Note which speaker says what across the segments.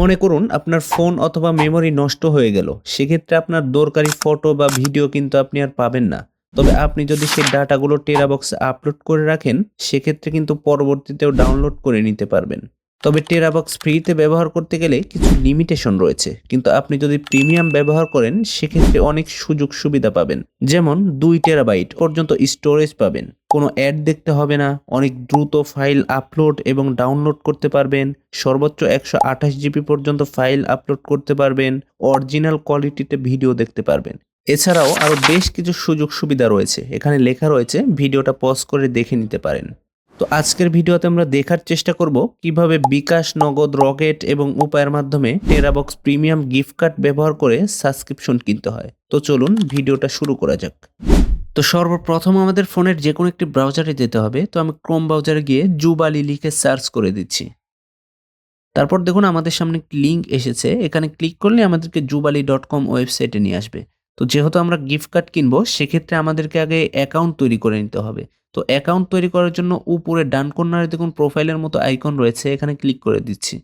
Speaker 1: মনে করুন আপনার ফোন অথবা মেমোরি নষ্ট হয়ে গেল, সেক্ষেত্রে আপনার দরকারি ফটো বা ভিডিও কিন্তু আপনি আর পাবেন না। তবে আপনি যদি সেই ডাটাগুলো টেরাবক্সে আপলোড করে রাখেন, সেক্ষেত্রে কিন্তু পরবর্তীতেও ডাউনলোড করে নিতে পারবেন। তবে টেরাবক্স ফ্রিতে ব্যবহার করতে গেলে কিছু লিমিটেশন রয়েছে, কিন্তু আপনি যদি প্রিমিয়াম ব্যবহার করেন, সেক্ষেত্রে অনেক সুযোগ সুবিধা পাবেন। যেমন দুই টেরাবাইট পর্যন্ত স্টোরেজ পাবেন। কোনো অ্যাড দেখতে হবে না। অনেক দ্রুত ফাইল আপলোড এবং ডাউনলোড করতে পারবেন। সর্বোচ্চ একশো আঠাশ জিবি পর্যন্ত ফাইল আপলোড করতে পারবেন। অরিজিনাল কোয়ালিটিতে ভিডিও দেখতে পারবেন। এছাড়াও আরও বেশ কিছু সুযোগ সুবিধা রয়েছে। এখানে লেখা রয়েছে, ভিডিওটা পজ করে দেখে নিতে পারেন। তো আজকের ভিডিওতে আমরা দেখার চেষ্টা করব কীভাবে বিকাশ নগদ রকেট এবং উপায়ের মাধ্যমে টেরাবক্স প্রিমিয়াম গিফট কার্ড ব্যবহার করে সাবস্ক্রিপশন কিনতে হয়। তো চলুন ভিডিওটা শুরু করা যাক। তো সর্বপ্রথম আমাদের ফোনের যে কোনো একটি ব্রাউজারে যেতে হবে। তো আমি ক্রোম ব্রাউজারে গিয়ে জুবালি লিখে সার্চ করে দিচ্ছি। তারপর দেখুন আমাদের সামনে একটি লিঙ্ক এসেছে। এখানে ক্লিক করলে আমাদেরকে জুবালি ডট কম ওয়েবসাইটে নিয়ে আসবে। তো যেহেতু আমরা গিফট কার্ড কিনবো, সেক্ষেত্রে আমাদেরকে আগে অ্যাকাউন্ট তৈরি করে নিতে হবে। তো অ্যাকাউন্ট তৈরি করার জন্য উপরে ডান কর্নারে দেখুন প্রোফাইলের মতো আইকন রয়েছে। এখানে ক্লিক করে দিচ্ছি।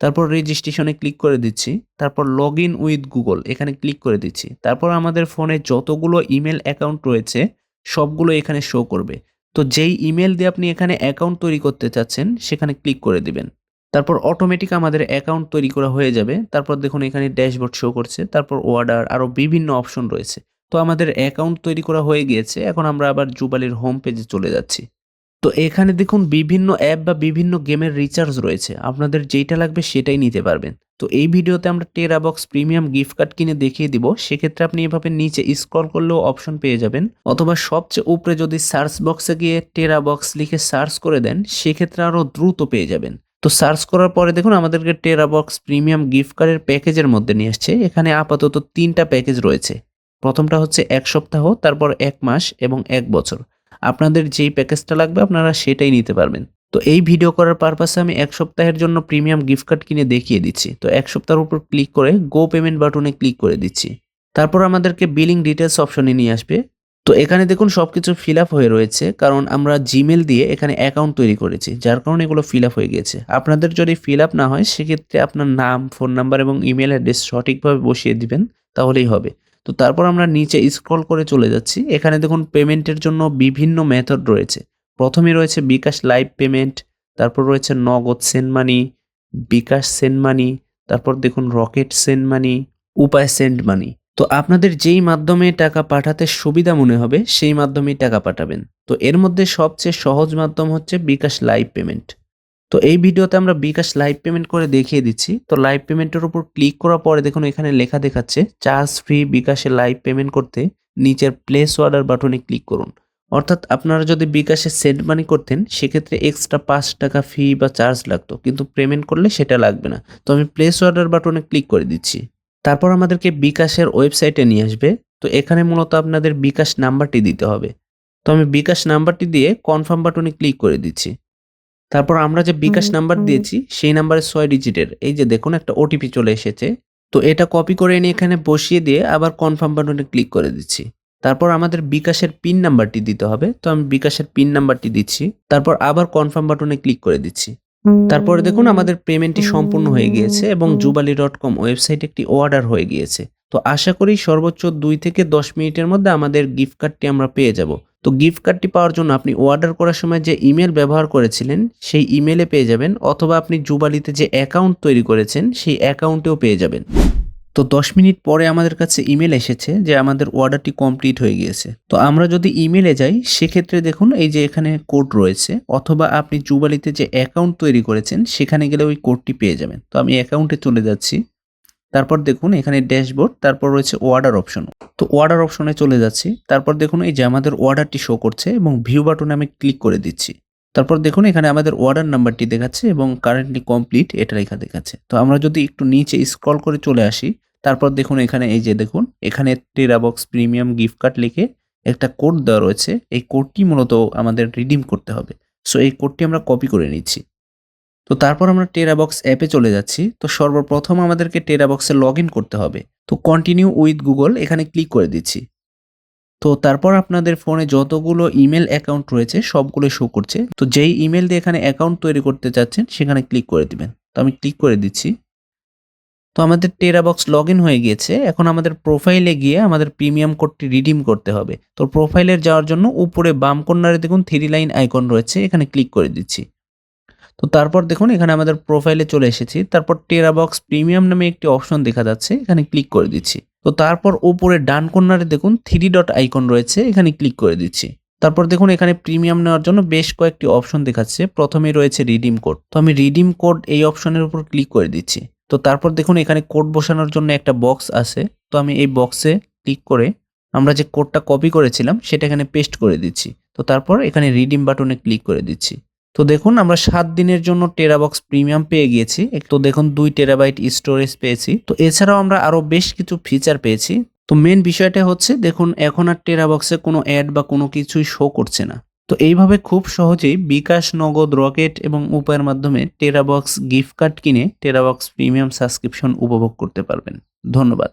Speaker 1: তারপর রেজিস্ট্রেশনে ক্লিক করে দিচ্ছি, তারপর লগ ইন উইথ গুগল এখানে ক্লিক করে দিচ্ছি। তারপর আমাদের ফোনে যতগুলো ইমেল অ্যাকাউন্ট রয়েছে, সবগুলো এখানে শো করবে। তো যেই ইমেল দিয়ে আপনি এখানে অ্যাকাউন্ট তৈরি করতে চাচ্ছেন, সেখানে ক্লিক করে দিবেন। তারপর অটোমেটিক আমাদের অ্যাকাউন্ট তৈরি করা হয়ে যাবে। তারপর দেখুন এখানে ড্যাশবোর্ড শো করছে, তারপর অর্ডার আরও বিভিন্ন অপশন রয়েছে। তো আমাদের অ্যাকাউন্ট তৈরি করা হয়ে গিয়েছে, এখন আমরা আবার জুবালির হোম পেজে চলে যাচ্ছি। তো এখানে দেখুন বিভিন্ন অ্যাপ বা বিভিন্ন গেমের রিচার্জ রয়েছে। আপনাদের যেটা লাগবে সেটাই নিতে পারবেন। তো এই ভিডিওতে আমরা টেরাবক্স প্রিমিয়াম গিফট কার্ড কিনে দেখিয়ে দিব। সেক্ষেত্রে আপনি এভাবে নিচে স্ক্রল করলেও অপশন পেয়ে যাবেন। অথবা সবচেয়ে উপরে যদি সার্চ বক্সে গিয়ে টেরাবক্স লিখে সার্চ করে দেন, সেক্ষেত্রে আরও দ্রুত পেয়ে যাবেন। তো সার্চ করার পরে দেখুন আমাদেরকে টেরাবক্স প্রিমিয়াম গিফট কার্ডের প্যাকেজের মধ্যে নিয়ে আসছে। এখানে আপাতত তিনটা প্যাকেজ রয়েছে। প্রথমটা হচ্ছে এক সপ্তাহ, তারপর এক মাস এবং এক বছর। আপনাদের যেই প্যাকেজটা লাগবে আপনারা সেটাই নিতে পারবেন। তো এই ভিডিও করার পারপাসে আমি এক সপ্তাহের জন্য প্রিমিয়াম গিফট কার্ড কিনে দেখিয়ে দিচ্ছি। তো এক সপ্তাহের উপর ক্লিক করে গো পেমেন্ট বাটনে ক্লিক করে দিচ্ছি। তারপর আমাদেরকে বিলিং ডিটেলস অপশনে নিয়ে আসবে। তো এখানে দেখুন সব কিছু ফিল আপ হয়ে রয়েছে, কারণ আমরা জিমেল দিয়ে এখানে অ্যাকাউন্ট তৈরি করেছি, যার কারণে এগুলো ফিল আপ হয়ে গেছে আপনাদের যদি ফিল আপ না হয়, সেক্ষেত্রে আপনার নাম ফোন নাম্বার এবং ইমেল অ্যাড্রেস সঠিকভাবে বসিয়ে দিবেন, তাহলেই হবে। তো তারপর আমরা নিচে স্ক্রল করে চলে যাচ্ছি। এখানে দেখুন পেমেন্টের জন্য বিভিন্ন মেথড রয়েছে। প্রথমে রয়েছে বিকাশ লাইভ পেমেন্ট তারপর রয়েছে নগদ সেন্ড মানি বিকাশ সেন্ড মানি তারপর দেখুন রকেট সেন্ড মানি উপায় সেন্ড মানি তো আপনাদের যেই মাধ্যমে টাকা পাঠাতে সুবিধা মনে হবে, সেই মাধ্যমেই টাকা পাঠাবেন। তো এর মধ্যে সবচেয়ে সহজ মাধ্যম হচ্ছে বিকাশ লাইভ পেমেন্ট তো এই ভিডিওতে আমরা বিকাশ লাইভ পেমেন্ট করে দেখিয়ে দিচ্ছি। তো লাইভ পেমেন্টের উপর ক্লিক করার পরে দেখুন এখানে লেখা দেখাচ্ছে, চার্জ ফ্রি বিকাশে লাইভ পেমেন্ট করতে নিচের প্লেস অর্ডার বাটনে ক্লিক করুন। অর্থাৎ আপনারা যদি বিকাশে সেন্ড মানি করতেন, সেক্ষেত্রে এক্সট্রা পাঁচ টাকা ফি বা চার্জ লাগতো। কিন্তু পেমেন্ট করলে সেটা লাগবে না। তো আমি প্লেস অর্ডার বাটনে ক্লিক করে দিচ্ছি। তারপর আমাদেরকে বিকাশের ওয়েবসাইটে নিয়ে আসবে। তো এখানে মূলত আপনাদের বিকাশ নাম্বারটি দিতে হবে। তো আমি বিকাশ নাম্বারটি দিয়ে কনফার্ম বাটনে ক্লিক করে দিচ্ছি। তারপর আমরা যে বিকাশ নাম্বার দিয়েছি সেই নাম্বারে ছয় ডিজিটের। এই যে দেখুন একটা ওটিপি চলে এসেছে। তো এটা কপি করে এনে এখানে বসিয়ে দিয়ে আবার কনফার্ম বাটনে ক্লিক করে দিচ্ছি। তারপর আমাদের বিকাশের পিন নাম্বারটি দিতে হবে। তো আমি বিকাশের পিন নাম্বারটি দিচ্ছি। তারপর আবার কনফার্ম বাটনে ক্লিক করে দিচ্ছি। তারপরে দেখুন আমাদের পেমেন্টটি সম্পূর্ণ হয়ে গিয়েছে এবং জুবালি ডট কম ওয়েবসাইট একটি অর্ডার হয়ে গিয়েছে। তো আশা করি সর্বোচ্চ দুই থেকে দশ মিনিটের মধ্যে আমাদের গিফট কার্ডটি আমরা পেয়ে যাব। তো গিফট কার্ডটি পাওয়ার জন্য আপনি অর্ডার করার সময় যে ইমেল ব্যবহার করেছিলেন, সেই ইমেলে পেয়ে যাবেন, অথবা আপনি জুবালিতে যে অ্যাকাউন্ট তৈরি করেছেন, সেই অ্যাকাউন্টেও পেয়ে যাবেন। তো দশ মিনিট পরে আমাদের কাছে ইমেল এসেছে যে আমাদের অর্ডারটি কমপ্লিট হয়ে গিয়েছে। তো আমরা যদি ইমেলে যাই, সেক্ষেত্রে দেখুন এই যে এখানে কোড রয়েছে, অথবা আপনি জুবালিতে যে অ্যাকাউন্ট তৈরি করেছেন, সেখানে গেলে ওই কোডটি পেয়ে যাবেন। তো আমি অ্যাকাউন্টে চলে যাচ্ছি। তারপর দেখুন এখানে ড্যাশবোর্ড, তারপর রয়েছে অর্ডার অপশন তো অর্ডার অপশনে চলে যাচ্ছি। তারপর দেখুন এই যে আমাদের অর্ডারটি শো করছে এবং ভিউ বাটনে আমি ক্লিক করে দিচ্ছি। তারপর দেখুন এখানে আমাদের অর্ডার নাম্বারটি দেখাচ্ছে এবং কারেন্টলি কমপ্লিট এটা লেখা দেখাচ্ছে। তো আমরা যদি একটু নিচে স্ক্রল করে চলে আসি, তারপর দেখুন এখানে এই যে দেখুন, এখানে টেরাবক্স প্রিমিয়াম গিফট কার্ড লিখে একটা কোড দেওয়া রয়েছে। এই কোডটি মূলত আমাদের রিডিম করতে হবে। সো এই কোডটি আমরা কপি করে নিচ্ছি। তো তারপর আমরা টেরাবক্স অ্যাপে চলে যাচ্ছি। তো সর্বপ্রথম আমাদেরকে টেরাবক্সে লগ ইন করতে হবে। তো কন্টিনিউ উইথ গুগল এখানে ক্লিক করে দিচ্ছি। তো তারপর আপনাদের ফোনে যতগুলো ইমেল অ্যাকাউন্ট রয়েছে, সবগুলো শো করছে। তো যেই ইমেল দিয়ে এখানে অ্যাকাউন্ট তৈরি করতে চাচ্ছেন, সেখানে ক্লিক করে দিবেন। তো আমি ক্লিক করে দিচ্ছি। তো আমাদের টেরাবক্স লগ ইন হয়ে গিয়েছে। এখন আমাদের প্রোফাইলে গিয়ে আমাদের প্রিমিয়াম কোডটি রিডিম করতে হবে। তো প্রোফাইলের যাওয়ার জন্য উপরে বাম কর্নারে দেখুন থ্রি লাইন আইকন রয়েছে। এখানে ক্লিক করে দিচ্ছি। তো তারপর দেখুন, এখানে আমাদের প্রোফাইলে চলে এসেছি। তারপর টেরাবক্স প্রিমিয়াম নামে একটি অপশন দেখা যাচ্ছে, এখানে ক্লিক করে দিচ্ছি। তো তারপর ওপরে ডান কর্নারে দেখুন থ্রি ডট আইকন রয়েছে, এখানে ক্লিক করে দিচ্ছি। তারপর দেখুন, এখানে প্রিমিয়াম নেওয়ার জন্য বেশ কয়েকটি অপশন দেখাচ্ছে। প্রথমে রয়েছে রিডিম কোড তো আমি রিডিম কোড এই অপশনের উপর ক্লিক করে দিচ্ছি। তো তারপর দেখুন, এখানে কোড বসানোর জন্য একটা বক্স আছে। তো আমি এই বক্সে ক্লিক করে আমরা যে কোডটা কপি করেছিলাম, সেটা এখানে পেস্ট করে দিচ্ছি। তো তারপর এখানে রিডিম বাটনে ক্লিক করে দিচ্ছি। তো দেখুন, আমরা সাত দিনের জন্য টেরাবক্স প্রিমিয়াম পেয়ে গিয়েছি। তো দেখুন, দুই টেরাবাইট স্টোরেজ পেয়েছি। তো এছাড়াও আমরা আরও বেশ কিছু ফিচার পেয়েছি। তো মেন বিষয়টা হচ্ছে, দেখুন, এখন আর টেরাবক্সে কোনো অ্যাড বা কোনো কিছুই শো করছে না। তো এইভাবে খুব সহজেই বিকাশ নগদ রকেট এবং উপায়ের মাধ্যমে টেরাবক্স গিফট কার্ড কিনে টেরাবক্স প্রিমিয়াম সাবস্ক্রিপশন উপভোগ করতে পারবেন। ধন্যবাদ।